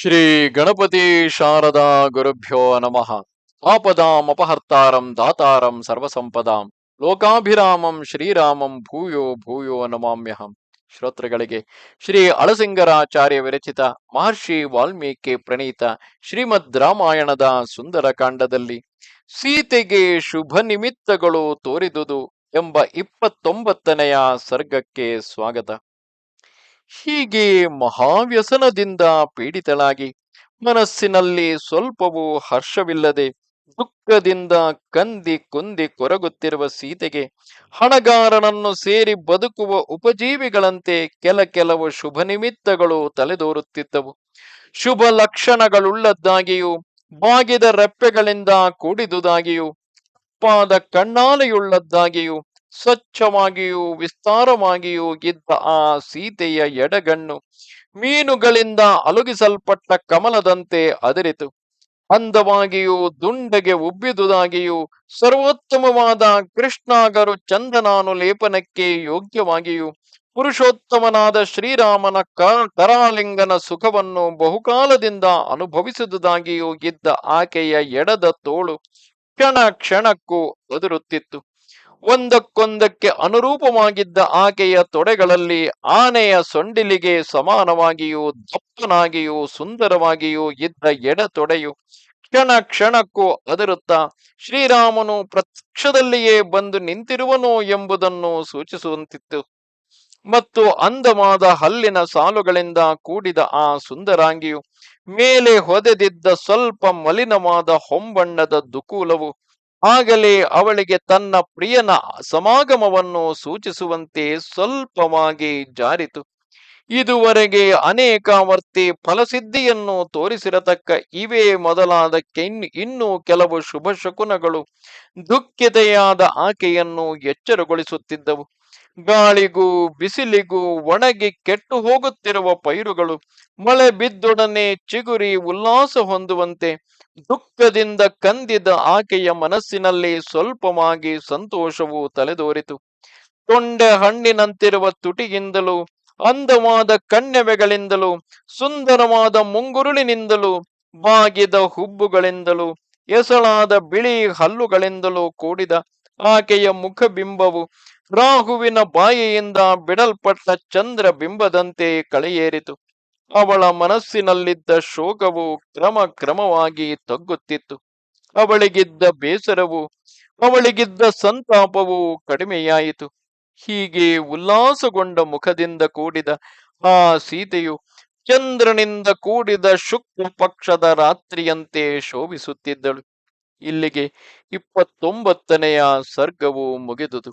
ಶ್ರೀ ಗಣಪತಿ ಶಾರದಾ ಗುರುಭ್ಯೋ ನಮಃ. ಆಪದಾಂ ಅಪಹರ್ತಾರಂ ದಾತಾರಂ ಸರ್ವಸಂಪದಾಂ. ಲೋಕಾಭಿರಾಮಂ ಶ್ರೀರಾಮಂ ಭೂಯೋ ಭೂಯೋ ನಮಾಮ್ಯಹಂ. ಶ್ರೋತೃಗಳಿಗೆ ಶ್ರೀ ಅಳಸಿಂಗರಾಚಾರ್ಯ ವಿರಚಿತ ಮಹರ್ಷಿ ವಾಲ್ಮೀಕಿ ಪ್ರಣೀತ ಶ್ರೀಮದ್ ರಾಮಾಯಣದ ಸುಂದರ ಕಾಂಡದಲ್ಲಿ ಸೀತೆಗೆ ಶುಭ ನಿಮಿತ್ತಗಳು ತೋರಿದುದು ಎಂಬ ಇಪ್ಪತ್ತೊಂಬತ್ತನೆಯ ಸರ್ಗಕ್ಕೆ ಸ್ವಾಗತ. ಹೀಗೆ ಮಹಾವ್ಯಸನದಿಂದ ಪೀಡಿತಳಾಗಿ ಮನಸ್ಸಿನಲ್ಲಿ ಸ್ವಲ್ಪವೂ ಹರ್ಷವಿಲ್ಲದೆ ದುಃಖದಿಂದ ಕಂದಿ ಕುಂದಿ ಕೊರಗುತ್ತಿರುವ ಸೀತೆಗೆ ಹಣಗಾರನನ್ನು ಸೇರಿ ಬದುಕುವ ಉಪಜೀವಿಗಳಂತೆ ಕೆಲ ಕೆಲವು ಶುಭ ನಿಮಿತ್ತಗಳು ತಲೆದೋರುತ್ತಿದ್ದವು. ಶುಭ ಲಕ್ಷಣಗಳುಳ್ಳದ್ದಾಗಿಯೂ, ಬಾಗಿದ ರೆಪ್ಪೆಗಳಿಂದ ಕೂಡಿದುದಾಗಿಯೂ ಅಪ್ಪಾದ ಕಣ್ಣಾಲೆಯುಳ್ಳದ್ದಾಗಿಯೂ ಸ್ವಚ್ಛವಾಗಿಯೂ ವಿಸ್ತಾರವಾಗಿಯೂ ಇದ್ದ ಆ ಸೀತೆಯ ಎಡಗಣ್ಣು ಮೀನುಗಳಿಂದ ಅಲುಗಿಸಲ್ಪಟ್ಟ ಕಮಲದಂತೆ ಅದರಿತು. ಅಂದವಾಗಿಯೂ ದುಂಡಗೆ ಉಬ್ಬಿದುದಾಗಿಯೂ ಸರ್ವೋತ್ತಮವಾದ ಕೃಷ್ಣಾಗರು ಚಂದನಾನು ಲೇಪನಕ್ಕೆ ಯೋಗ್ಯವಾಗಿಯೂ ಪುರುಷೋತ್ತಮನಾದ ಶ್ರೀರಾಮನ ಕರಾಲಿಂಗನ ಸುಖವನ್ನು ಬಹುಕಾಲದಿಂದ ಅನುಭವಿಸಿದುದಾಗಿಯೂ ಇದ್ದ ಆಕೆಯ ಎಡದ ತೋಳು ಕ್ಷಣ ಕ್ಷಣಕ್ಕೂ ಒದರುತ್ತಿತ್ತು ಒಂದಕ್ಕೊಂದಕ್ಕೆ ಅನುರೂಪವಾಗಿದ್ದ ಆಕೆಯ ತೊಡೆಗಳಲ್ಲಿ ಆನೆಯ ಸೊಂಡಿಲಿಗೆ ಸಮಾನವಾಗಿಯೂ, ದಪ್ಪನಾಗಿಯೂ, ಸುಂದರವಾಗಿಯೂ ಇದ್ದ ಎಡ ತೊಡೆಯು ಕ್ಷಣ ಕ್ಷಣಕ್ಕೂ ಅದರುತ್ತಾ ಶ್ರೀರಾಮನು ಪ್ರತ್ಯಕ್ಷದಲ್ಲಿಯೇ ಬಂದು ನಿಂತಿರುವನು ಎಂಬುದನ್ನು ಸೂಚಿಸುವಂತಿತ್ತು. ಮತ್ತು ಅಂದವಾದ ಹಲ್ಲಿನ ಸಾಲುಗಳಿಂದ ಕೂಡಿದ ಆ ಸುಂದರಾಂಗಿಯು ಮೇಲೆ ಹೊದೆದಿದ್ದ ಸ್ವಲ್ಪ ಮಲಿನವಾದ ಹೊಂಬಣ್ಣದ ದುಕೂಲವು ಆಗಲೇ ಅವಳಿಗೆ ತನ್ನ ಪ್ರಿಯನ ಸಮಾಗಮವನ್ನು ಸೂಚಿಸುವಂತೆ ಸ್ವಲ್ಪವಾಗಿ ಜಾರಿತು. ಇದುವರೆಗೆ ಅನೇಕಾವರ್ತಿ ಫಲಸಿದ್ಧಿಯನ್ನು ತೋರಿಸಿರತಕ್ಕ ಇವೇ ಮೊದಲಾದ ಇನ್ನೂ ಕೆಲವು ಶುಭ ಶಕುನಗಳು ದುಃಖಿತೆಯಾದ ಆಕೆಯನ್ನು ಎಚ್ಚರಗೊಳಿಸುತ್ತಿದ್ದವು. ಗಾಳಿಗೂ, ಬಿಸಿಲಿಗೂ ಒಣಗಿ ಕೆಟ್ಟು ಹೋಗುತ್ತಿರುವ ಪೈರುಗಳು ಮಳೆ ಬಿದ್ದೊಡನೆ ಚಿಗುರಿ ಉಲ್ಲಾಸ ಹೊಂದುವಂತೆ ದುಃಖದಿಂದ ಕಂದಿದ ಆಕೆಯ ಮನಸ್ಸಿನಲ್ಲಿ ಸ್ವಲ್ಪವಾಗಿ ಸಂತೋಷವು ತಲೆದೋರಿತು. ತೊಂಡೆ ಹಣ್ಣಿನಂತಿರುವ ತುಟಿಯಿಂದಲೂ, ಅಂದವಾದ ಕಣ್ಣೆವೆಗಳಿಂದಲೂ, ಸುಂದರವಾದ ಮುಂಗುರುಳಿನಿಂದಲೂ, ಬಾಗಿದ ಹುಬ್ಬುಗಳಿಂದಲೂ, ಎಸಳಾದ ಬಿಳಿ ಹಲ್ಲುಗಳಿಂದಲೂ ಕೂಡಿದ ಆಕೆಯ ಮುಖಬಿಂಬವು ರಾಹುವಿನ ಬಾಯಿಯಿಂದ ಬಿಡಲ್ಪಟ್ಟ ಚಂದ್ರ ಬಿಂಬದಂತೆ ಕಳೆಯೇರಿತು. ಅವಳ ಮನಸ್ಸಿನಲ್ಲಿದ್ದ ಶೋಕವು ಕ್ರಮ ಕ್ರಮವಾಗಿ ತಗ್ಗುತ್ತಿತ್ತು. ಅವಳಿಗಿದ್ದ ಬೇಸರವು, ಅವಳಿಗಿದ್ದ ಸಂತಾಪವು ಕಡಿಮೆಯಾಯಿತು. ಹೀಗೆ ಉಲ್ಲಾಸಗೊಂಡ ಮುಖದಿಂದ ಕೂಡಿದ ಆ ಸೀತೆಯು ಚಂದ್ರನಿಂದ ಕೂಡಿದ ಶುಕ್ಲ ಪಕ್ಷದ ರಾತ್ರಿಯಂತೆ ಶೋಭಿಸುತ್ತಿದ್ದಳು. ಇಲ್ಲಿಗೆ ಇಪ್ಪತ್ತೊಂಬತ್ತನೆಯ ಸರ್ಗವು ಮುಗಿದುದು.